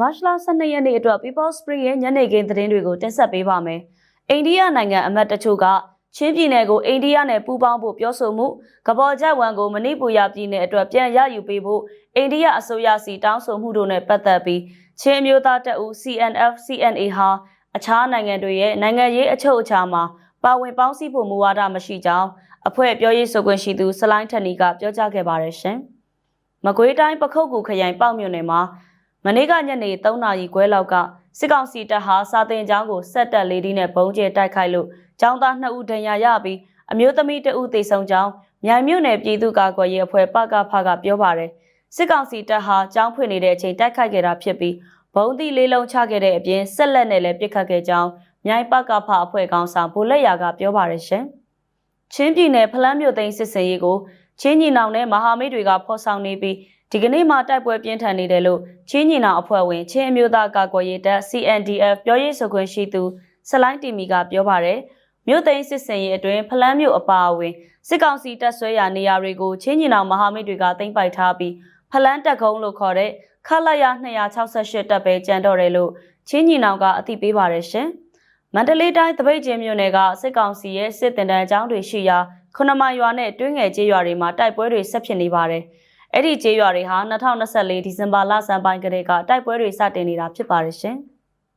မတ်လ12ရက်နေ့အတွက် People Spring ရဲ့ညနေခင်းသတင်းတွေကိုတင်ဆက်ပေးပါမယ်။အိန္ဒိယနိုင်ငံအမတ်တချို့ကချင်းပြည်နယ်ကိုအိန္ဒိယနဲ့ပူးပေါင်းဖို့ပြောဆိုမှုကဘော်ချက်ဝန်ကိုမဏိပူရပြည်နယ်အတွက်ပြန်ရယူပေးဖို့အိန္ဒိယအစိုးရစီတောင်းဆိုမှုတို့နဲ့ပတ်သက်ပြီးချင်းအမျိုးသားတပ်ဦး CNF CNA ဟာအခြားနိုင်ငံတွေရဲ့နိုင်ငံရေးအချုပ်အခြာမှာပါဝင်ပေါင်းစည်းဖို့မူဝါဒမရှိကြောင်းအဖွဲ့ပြောရေးဆိုခွင့်ရှိသူစလိုင်းထက်နီကပြောကြားခဲ့ပါတယ်ရှင်။မကွေးတိုင်းပခုတ်ကူခရိုင်ပေါ့မြို့နယ်မှာ မနေ့ကညနေ3နာရီခွဲလောက်ကစစ်ကောင်စီတပ်ဟာစာတင်ကျောင်းကိုဆက်တက်လေးဒီနဲ့ဘုံကျဲတိုက်ခိုက်လို့ကျောင်းသား2ဦးဒဏ်ရာရပြီးအမျိုးသမီး2ဦးသေဆုံးကြောင်းမြိုင်မြို့နယ်ပြည်သူ့ကာကွယ်ရေးအဖွဲ့ပကဖကပြောပါတယ်စစ်ကောင်စီတပ်ဟာကျောင်းဖွင့်နေတဲ့အချိန်တိုက်ခိုက်ခဲ့တာဖြစ်ပြီးဘုံသီးလေးလုံးချခဲ့တဲ့အပြင်ဆက်လက်နဲ့လည်းပစ်ခတ်ခဲ့ကြောင်းမြိုင်ပကဖအဖွဲ့ကောင်ဆောင်ဗိုလ်လက်ရာကပြောပါတယ်ရှင်ချင်းပြည်နယ်ဖလန်းမြို့သိမ်းစစ်စင်ရေးကိုချင်းညီနောင်နဲ့မဟာမိတ်တွေကဖော်ဆောင်နေပြီး ဒီကနေ့မှတိုက်ပွဲပြင်းထန်နေတယ်လို့ချင်းညီနောင်အဖွဲ့ဝင်ချင်းအမျိုးသားကာကွယ်ရေးတပ် CNDF ပြောရေးဆိုခွင့်ရှိသူဆလိုင်းတီမီကပြောပါတယ်မြို့သိမ်းစစ်စင်ရေးအတွင်းဖလန်းမြို့အပါအဝင်စစ်ကောင်စီတပ်ဆွဲရာနေရာတွေကိုချင်းညီနောင်မဟာမိတ်တွေကသိမ်းပိုက်ထားပြီးဖလန်းတက်ကုန်းလို့ခေါ်တဲ့ခလာရ268တပ်ပဲကျန်တော့တယ်လို့ချင်းညီနောင်ကအသိပေးပါတယ်ရှင်မန္တလေးတိုင်းတပိတ်ကျင်းမြို့နယ်ကစစ်ကောင်စီရဲ့စစ်တင်တန်းအကြောင်းတွေရှိရာခုနမရွာနဲ့တွင်းငယ်ကျေးရွာတွေမှာတိုက်ပွဲတွေဆက်ဖြစ်နေပါတယ်။ အဲ့ဒီကျေးရွာတွေဟာ2024ဒီဇင်ဘာလဆန်းပိုင်းကတည်းကတိုက်ပွဲတွေစတင်နေတာဖြစ်ပါတယ်ရှင်။